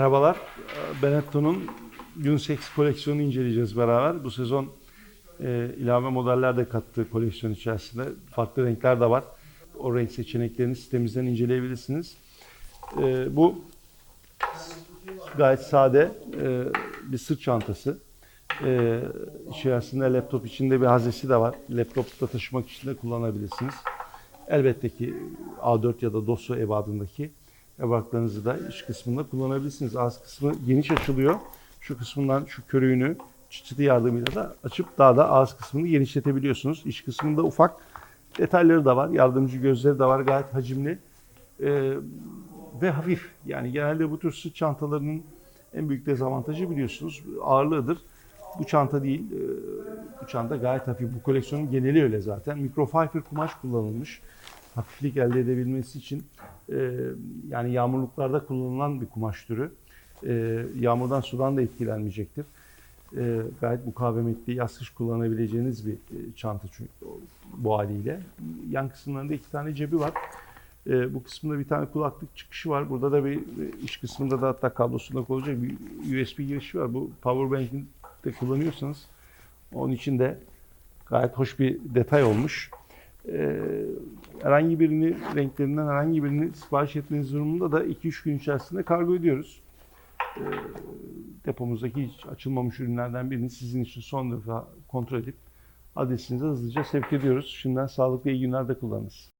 Merhabalar. Benetton'un unisex koleksiyonunu inceleyeceğiz beraber. Bu sezon e, ilave modeller de kattığı koleksiyon içerisinde. Farklı renkler de var. O renk seçeneklerini sitemizden inceleyebilirsiniz. E, bu gayet sade e, bir sırt çantası. E, içerisinde laptop içinde bir haznesi de var. Laptopta taşımak için de kullanabilirsiniz. Elbette ki A4 ya da dosya ebadındaki evraklarınızı da iç kısmında kullanabilirsiniz. Ağız kısmı geniş açılıyor. Şu kısmından şu körüğünü çıtı yardımıyla da açıp daha da ağız kısmını genişletebiliyorsunuz. İç kısmında ufak detayları da var. Yardımcı gözleri de var. Gayet hacimli ee, ve hafif. Yani genelde bu tür sırt çantalarının en büyük dezavantajı biliyorsunuz ağırlığıdır. Bu çanta değil. Ee, bu çanta gayet hafif. Bu koleksiyonun geneli öyle zaten. Mikrofiber kumaş kullanılmış. Hafiflik elde edebilmesi için e, yani yağmurluklarda kullanılan bir kumaş türü. E, yağmurdan sudan da etkilenmeyecektir. E, gayet mukavemetli, yaz kış kullanabileceğiniz bir e, çanta çünkü bu haliyle. Yan kısımlarında iki tane cebi var. E, bu kısmında bir tane kulaklık çıkışı var. Burada da bir bir iç kısmında da hatta kablosunda olacak bir USB girişi var. Bu powerbank'in de kullanıyorsanız onun için de gayet hoş bir detay olmuş. Ee, herhangi birini renklerinden herhangi birini sipariş etmeniz durumunda da 2-3 gün içerisinde kargo ediyoruz. Ee, depomuzdaki hiç açılmamış ürünlerden birini sizin için son defa kontrol edip adresinize hızlıca sevk ediyoruz. Şimdiden sağlıklı iyi günler kullanınız.